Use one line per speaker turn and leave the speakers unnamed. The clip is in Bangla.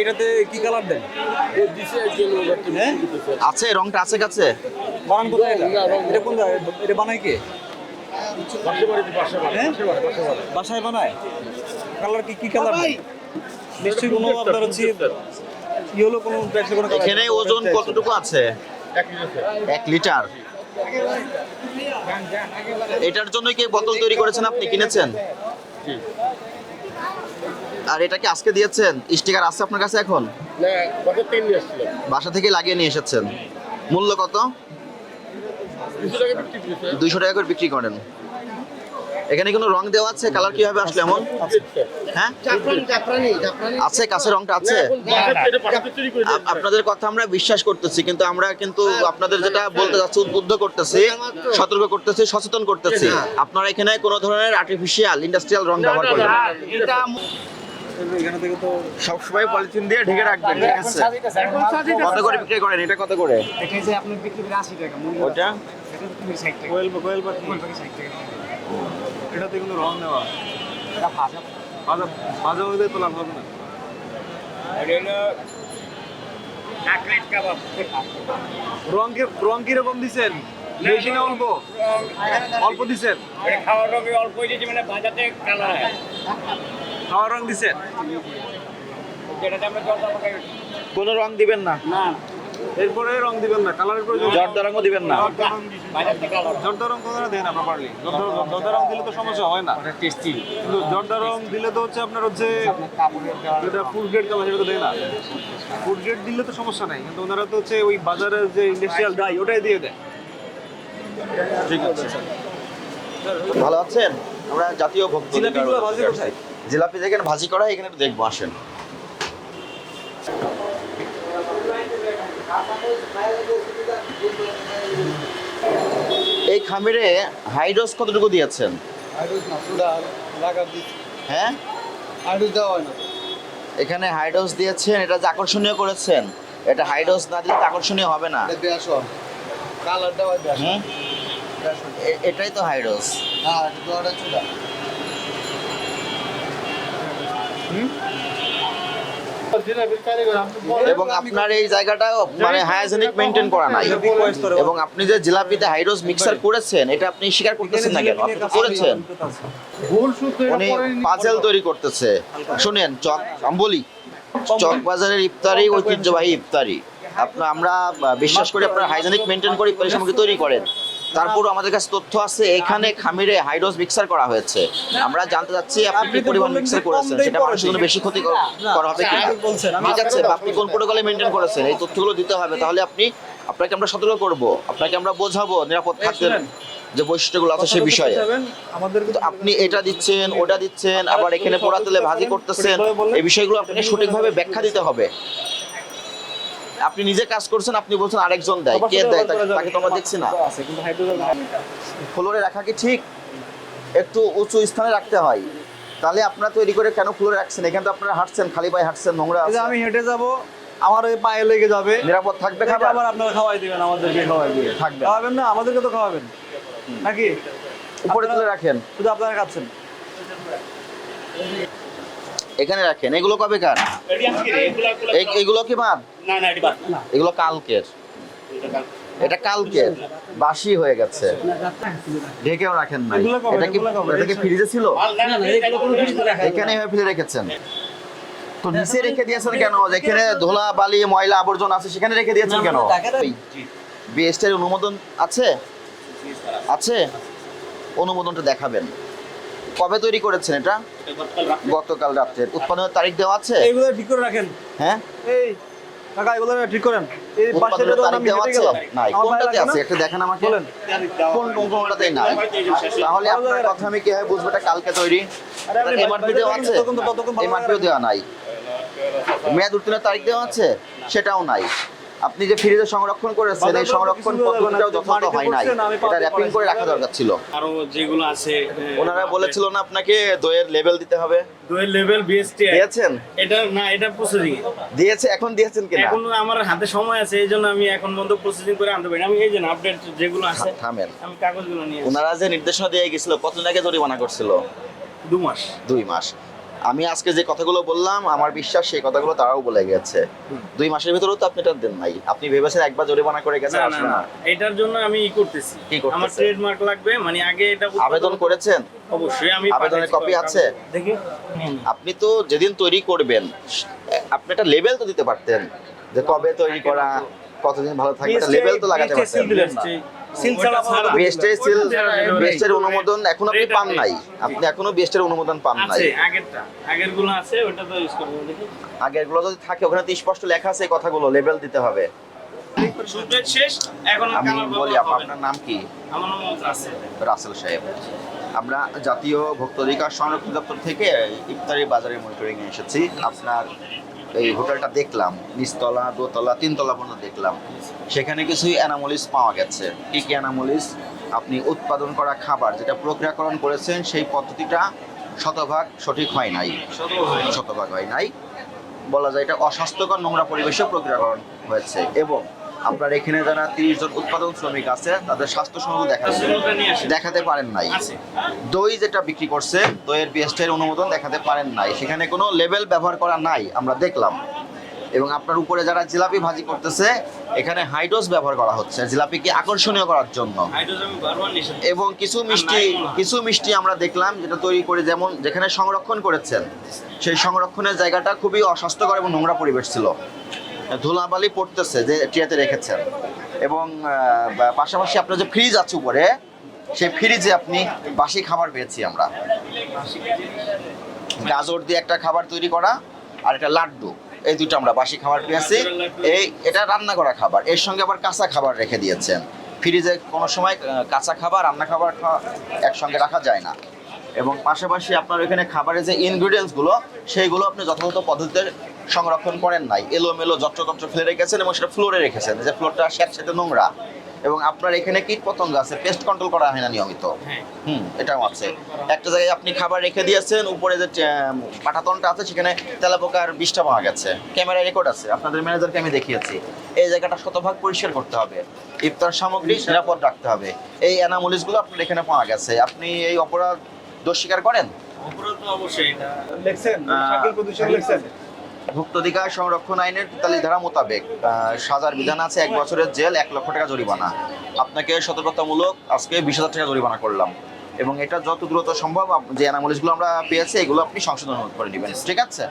এটাতে কি কালার দেন? হ্যাঁ?
আছে রংটা আছে কাছে।
বানান কোথায় এটা? এটা কোন এটা বানায় কে? হ্যাঁ? বাসায় বানায়? কালার কি কি কালার নিশ্চয়ই কোনো আপনার হচ্ছে কি হলো কোনো কোনো
এখানে ওজন কতটুকু আছে? এক লিটার এটার জন্য কি বোতল তৈরি করেছেন আপনি? কিনেছেন? আর এটা কি আজকে দিয়েছেন? স্টিকার আছে আপনার কাছে এখন? বাসা থেকে লাগিয়ে নিয়ে এসেছেন। মূল্য কত? দুইশো টাকা করে বিক্রি করেন। এখানে কোনো রং দেওয়া আছে? কালার কীভাবে আসলো এমন? হ্যাঁ? আছে? কাছে রংটা আছে? আপনাদের কথা আমরা বিশ্বাস করতেছি কিন্তু আমরা কিন্তু আপনাদের যেটা বলতে যাচ্ছি উদ্বুদ্ধ করতেছি সতর্ক করতেছি সচেতন করতেছি। আপনারা এখানে কোনো ধরনের আর্টিফিশিয়াল ইন্ডাস্ট্রিয়াল রং ব্যবহার করবেন না।
এখানে থেকে তো
সবসময় পলিথিন দিয়ে ঢেকে রাখবেন ঠিক আছে? কত করে বিক্রি করেন? এটা কত করে? ওটা?
কোয়েল কোয়েল পাখি। এটাতে কিন্তু রং নেওয়া ভাজা। তো লাভ হবে না। রং কি রং কীরকম দিছেন? বেশি না অল্প? অল্প দিছেন?
খাওয়ার রঙে অল্প দিয়েছি মানে বাজাতে কালার হয়।
খাওয়া রং দিছেন?
যেটাতে আমরা জল আমাকে
কোনো রং দিবেন না?
না।
এরপরে রং দিবেন না কালারের প্রয়োজন
জর্দা রঙও দিবেন না।
বাজাতে কালার
জর্দা রং কোথাও দেয় না প্রপারলি জর্দা রং দিলে তো সমস্যা হয় না।
টেস্টি
কিন্তু জর্দা রং দিলে তো হচ্ছে আপনার হচ্ছে ফুড গ্রেড কালার সেটা তো দেয় না। ফুড গ্রেড দিলে তো সমস্যা নাই। কিন্তু ওনারা তো হচ্ছে ওই বাজারের যে ইন্ডাস্ট্রিয়াল ডাই ওটাই দিয়ে দেয়।
ঠিক আছে ভালো আছেন? আমরা জাতীয় ভক্ত
জিলাপিগুলো
জিলাপি যেখানে ভাজি করা এখানে একটু দেখব আসেন। এই খামিরে হাইড্রোস কতটুকু দিয়েছেন? হ্যাঁ? এখানে হাইড্রোস দিয়েছেন এটা যে আকর্ষণীয় করেছেন। এটা হাইড্রোস না দিলে আকর্ষণীয় হবে না। এটাই তো হাইড্রোস এবং আপনার এই জায়গাটাও মানে হাইজেনিক মেনটেন করা নাই। এবং আপনি যে জিলাপিতে হাইড্রোস মিক্সার করেছেন, এটা আপনি স্বীকার করতেছেন না কেন? আপনি করেছেন? উনি পাজেল তৈরি করতেছে। শুনেন, চক আমি বলি চক বাজারের ইফতারি ঐতিহ্যবাহী ইফতারি। আপনার আমরা বিশ্বাস করি আপনারা হাইজেনিক মেনটেন করে ইফতারি তৈরি করেন। তারপর আমাদের কাছে তথ্য আছে এখানে খামিরে হাইড্রোস মিক্সার করা হয়েছে। আমরা জানতে চাচ্ছি আপনি কি পরিমাণ মিক্সার করেছেন সেটা মানুষের জন্য বেশি ক্ষতি করা হবে কি
আমি
ঠিক আছে আপনি কোন প্রোটোকলে মেনটেন করেছেন? এই তথ্যগুলো দিতে হবে তাহলে আপনি আপনাকে আমরা সতর্ক করব আপনাকে আমরা বোঝাবো নিরাপদ
শুনেন।
যে বৈশিষ্ট্যগুলো আছে সেই বিষয়ে।
আমাদের
কিন্তু আপনি এটা দিচ্ছেন ওটা দিচ্ছেন আবার এখানে পোড়া তেলে ভাজি করতেছেন এই বিষয়গুলো আপনাকে সঠিকভাবে ব্যাখ্যা দিতে হবে। আপনি নিজে কাজ করছেন আপনি বলছেন আরেকজন দেয়। কে দেয় তাকে- তো আমরা দেখছি না। ফ্লোরে রাখা কি ঠিক? একটু উঁচু স্থানে রাখতে হয়। তাহলে আপনারা তৈরি করে কেন ফ্লোরে রাখছেন? এখানে তো আপনারা হাঁটছেন খালি পায়ে হাঁটছেন নোংরা।
আমি হেঁটে যাব আমার ওই পায়ে লেগে যাবে।
নিরাপদ থাকবে খাবার?
আবার আপনারা খাওয়াই দিবেন আমাদেরকে খাওয়াই দিবেন।
থাকবে।
খাওয়াবেন না আমাদেরকে তো খাওয়াবেন। নাকি?
উপরে তুলে রাখেন।
শুধু আপনারা খাচ্ছেন।
এখানে রাখেন। এগুলো কবে কার?
এগুলো এগুলো
এই- এগুলো কি
না না বাদ।
এগুলো কালকের। এটা কালকের। বাসি হয়ে গেছে। ঢেকেও রাখেন নাই।
কবে?
এটা কি এটা কি ফ্রিজে ছিল?
না না
এখানে ফেলে রেখেছেন। তো নিচে রেখে দিয়েছেন কেন? যেখানে ধোলা বালি ময়লা আবর্জনা আছে সেখানে রেখে দিয়েছেন কেন? বিএসটির অনুমোদন আছে? আছে? অনুমোদনটা দেখাবেন। কবে তৈরি করেছেন এটা? গতকাল রাত্রে উৎপাদনের তারিখ দেওয়া আছে?
এইগুলো ঠিক করে রাখেন।
হ্যাঁ?
এই কাকা এগুলো ঠিক করেন। এই পাশে তো আমি
দেওয়া
হেঁটে
আছে?
গেলাম।
নাই। কোনটাতে আছে? একটা দেখেন আমাকে।
বলেন।
কোন কোনটাতেই নাই? তাহলে আপনার কথা আমি কীভাবে বুঝব? এটা কালকে তৈরি। এমআরপি দেওয়া আছে? এমআরপিও দেওয়া নাই। মেয়াদ উত্তীর্ণের তারিখ দেওয়া আছে? সেটাও নাই। আপনি যে ফ্রিজে সংরক্ষণ করেছেন এই সংরক্ষণ পদ্ধতিটাও যথাযথ হয় নাই। এটা র্যাপিং করে রাখা দরকার ছিল।
আরও যেগুলো আছে
ওনারা বলেছিল না আপনাকে দইয়ের লেভেল দিতে হবে?
দুয়ের লেভেল বিএসটি
দিয়েছেন?
এটা না এটা প্রসেসিং
দিয়েছে এখন দিয়েছেন কিনা?
এখন আমার হাতে সময় আছে এই জন্য আমি এখন বন্ধ প্রসেসিং করে আনতে পারি আমি এই যে আপডেট যেগুলো আছে
থামেন।
আমি কাগজগুলো নিয়ে
ওনারা যে নির্দেশনা দিয়ে গেছিল কতদিন আগে জরিমানা করছিল?
দু মাস।
দুই মাস। আমি আজকে যে কথাগুলো বললাম আমার বিশ্বাস সেই কথাগুলো তারাও বলে গেছে। দুই মাসের ভিতরেও তো আপনি এটা দেন নাই। আপনি ভেবেছেন একবার জরিমানা করে গেছেন আসলে
না এটার জন্য আমি ই করতেছি।
কি করতেছেন?
আমার ট্রেডমার্ক লাগবে মানে আগে এটা
আবেদন করেছেন?
অবশ্যই আমি
আবেদনের কপি আছে?
দেখি।
আপনি তো যেদিন তৈরি করবেন আপনি একটা লেভেল তো দিতে পারতেন যে কবে তৈরি করা কতদিন ভালো থাকবে একটা লেভেল তো লাগাতে পারতেন।
সিল
এটা-
বিএসটের অনুমোদন এখন আপনি পান নাই। আপনি এখনও বেস্টের অনুমোদন পান নাই।
আগেরটা। আগেরগুলো আছে ওটা তো ইউজ করব। দেখি।
আগেরগুলো যদি থাকে ওখানে তো স্পষ্ট লেখা আছে কথাগুলো লেবেল দিতে হবে। আমি বলি। আপনার নাম কি? রাসেল। সাহেব। আমরা জাতীয় ভোক্তা অধিকার সংরক্ষণ দপ্তর থেকে ইফতারি বাজারে মনিটরিং এ এসেছি। আপনার এই হোটেলটা দেখলাম নিচতলা দোতলা তিনতলা পর্যন্ত দেখলাম। সেখানে কিছু অ্যানামলিস পাওয়া গেছে। কি কি অ্যানামলিস আপনি উৎপাদন করা খাবার যেটা প্রক্রিয়াকরণ করেছেন সেই পদ্ধতিটা শতভাগ সঠিক হয় নাই। শতভাগ হয় নাই। বলা যায় এটা অস্বাস্থ্যকর নোংরা পরিবেশে প্রক্রিয়াকরণ হয়েছে। এবং আপনার এখানে যারা তিরিশ জন উৎপাদন শ্রমিক আছে তাদের স্বাস্থ্যসম্মত দেখা
সুন্দরটা
দেখাতে পারেন নাই। দই যেটা বিক্রি করছে দইয়ের বিএসটির অনুমোদন দেখাতে পারেন নাই। সেখানে কোনো লেভেল ব্যবহার করা নাই আমরা দেখলাম। এবং আপনার উপরে যারা জিলাপি ভাজি করতেছে এখানে হাইড্রোস ব্যবহার করা হচ্ছে। জিলাপিকে আকর্ষণীয় করার জন্য। এবং কিছু মিষ্টি কিছু মিষ্টি আমরা দেখলাম যেটা তৈরি করে যেমন যেখানে সংরক্ষণ করেছেন সেই সংরক্ষণের জায়গাটা খুবই অস্বাস্থ্যকর এবং নোংরা পরিবেশ ছিল। ধুলাবালি পড়তেছে যে টিয়াতে রেখেছেন। এবং পাশাপাশি আপনার যে ফ্রিজ আছে উপরে, সেই ফ্রিজে আপনি বাসি খাবার পেয়েছি আমরা। গাজর দিয়ে একটা খাবার তৈরি করা আর একটা লাড্ডু, এই দুটো আমরা বাসি খাবার পেয়েছি। এই, এটা রান্না করা খাবার, এর সঙ্গে আবার কাঁচা খাবার রেখে দিয়েছেন। ফ্রিজে কোনো সময় কাঁচা খাবার, রান্না খাবার একসঙ্গে রাখা যায় না। এবং পাশাপাশি আপনার এখানে খাবারের যে ইনগ্রিডিয়েন্টসগুলো সেইগুলো আপনি যথাযথ পদ্ধতিতে সংরক্ষণ করেন নাই। এলোমেলো যত্রতত্র ফেলে রেখেছেন এবং সেটা ফ্লোরে রেখেছেন। যে ফ্লোরটা স্যাঁতস্যাঁতে নোংরা। এবং আপনার এখানে কীট পতঙ্গ আছে পেস্ট কন্ট্রোল করা হয় না নিয়মিত।
হ্যাঁ।
হুম এটাও আছে। একটা জায়গায় আপনি খাবার রেখে দিয়েছেন উপরে যে আহ, পাটাতনটা আছে সেখানে তেলাপোকার বিষটা পাওয়া গেছে। ক্যামেরা রেকর্ড আছে আপনাদের ম্যানেজারকে আমি দেখিয়েছি। এই জায়গাটা শতভাগ পরিষ্কার করতে হবে। ইফতার সামগ্রী নিরাপদ রাখতে হবে। এই অ্যানামোলিসগুলো আপনার এখানে পাওয়া গেছে। আপনি এই অপরাধ দোষ স্বীকার করেন?
অপরাধ তো অবশ্যই এটা।
লেখছেন শাকিল প্রদূষণ লেখছেন।
ভুক্তাধিকার সংরক্ষণ আইনের তেতাল্লিশ ধারা মোতাবেক সাজার বিধান আছে, এক বছরের জেল, এক লক্ষ টাকা জরিমানা। আপনাকে সতর্কতামূলক আজকে বিশ হাজার টাকা জরিমানা করলাম। এবং এটা যত দ্রুত সম্ভব যে অ্যানামলিসগুলো আমরা পেয়েছি, এগুলো আপনি সংশোধন করে নেবেন। ঠিক আছে?